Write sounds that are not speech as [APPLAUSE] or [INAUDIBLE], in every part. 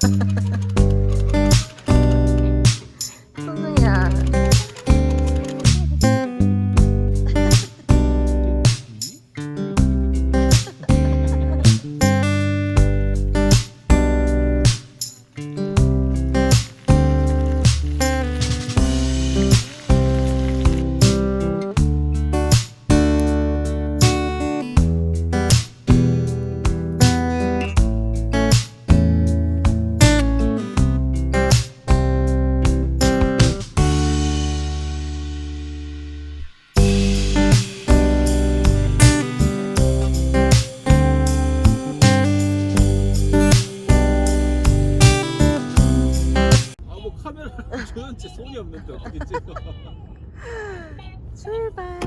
Ha ha ha. 그렇지 손이 없는데 어떻게? [LAUGHS] 출발.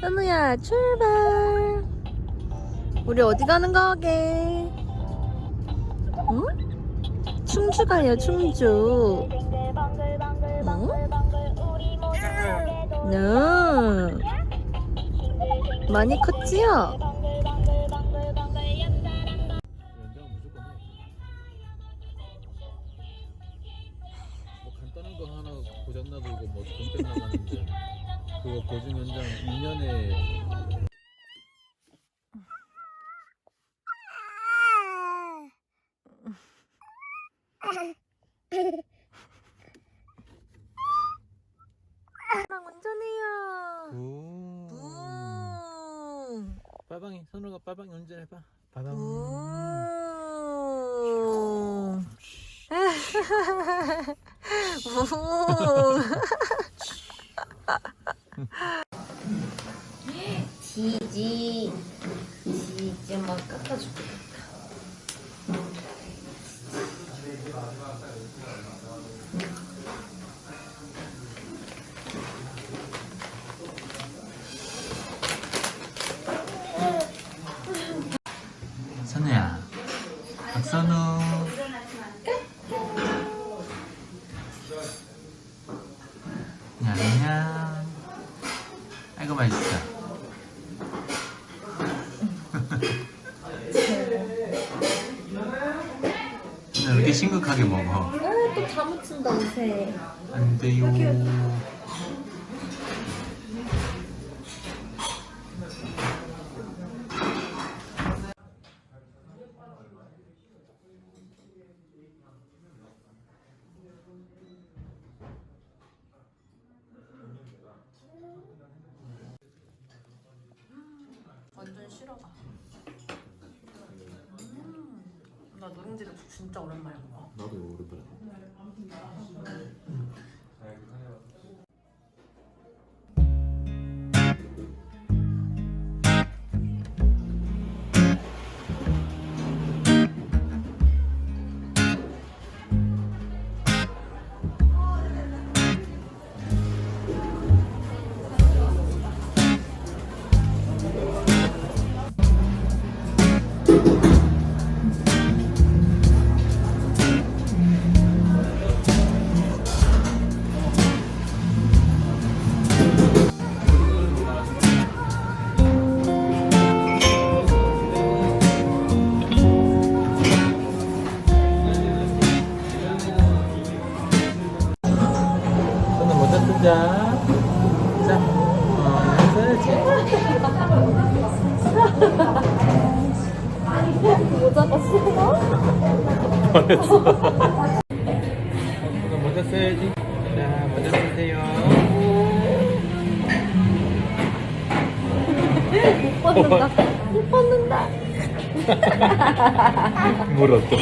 현우야, 출발. 우리 어디 가는 거게? 응? 충주 가요, 충주. 응? 네. 많이 컸지요? 부 붕. 빠방이 선우가 빠방이 운전해봐 빠방 붕. 지지 지지 막 깎아줄게 왜 이렇게 심각하게 먹어. 아 또다 묻힌다 옷에 안 돼요. 완전 싫어가 나 누룽지를 진짜 오랜만에 먹어 나도 오랜만에 손 먼저 써야지 자 먼저 쓰세요 못 벗는다 못 벗는다 물었어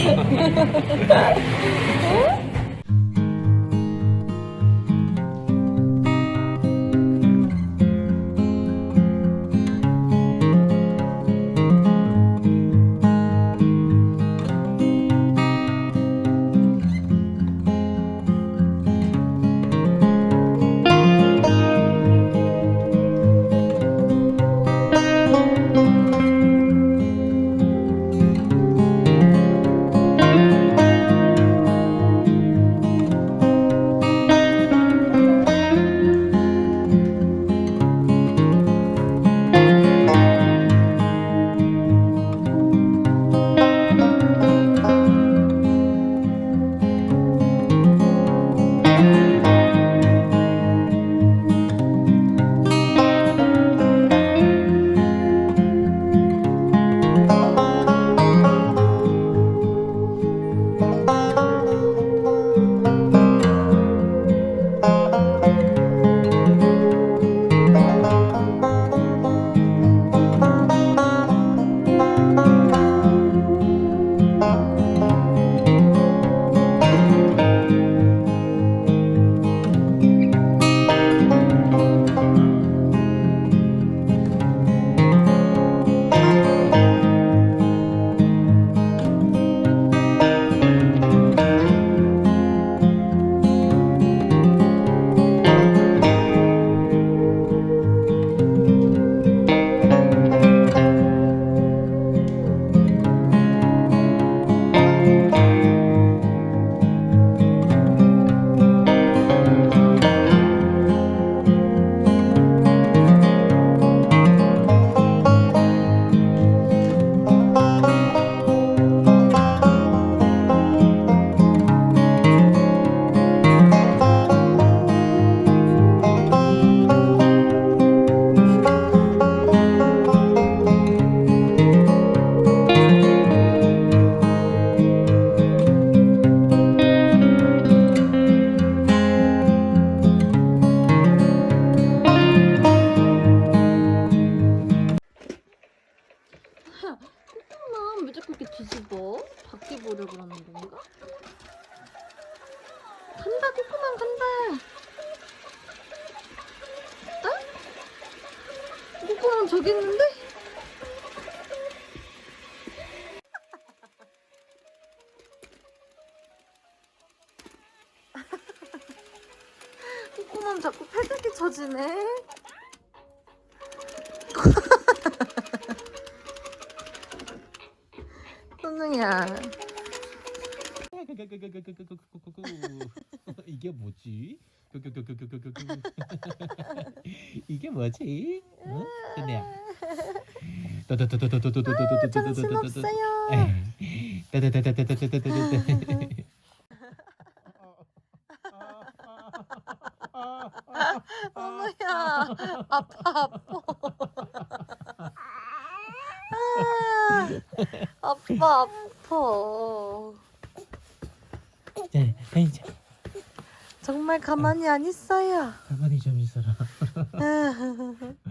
꼬꼬만 자꾸 패대기 쳐지네. [LAUGHS] 선웅이야. [LAUGHS] 이게 뭐지? [LAUGHS] 이게 뭐지? 응? 근데야. 아, 정신 없어요. 선우야, 아파, 아파. 아, 아파, 아파. 이제 정말 가만히 안 있어요. 가만히 좀 있어라. [LAUGHS]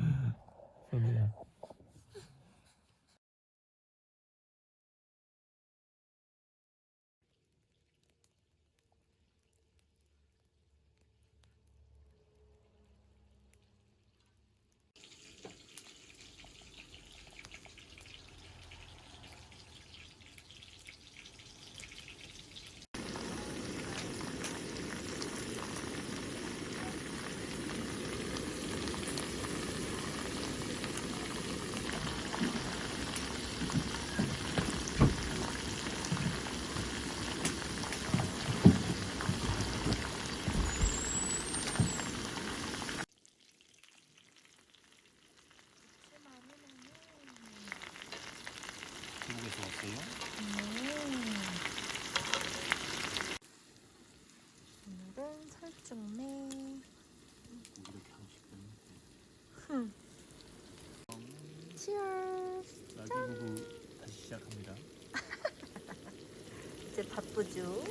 치얼스. 나기 부부 다시 시작합니다. [LAUGHS] 이제 바쁘죠?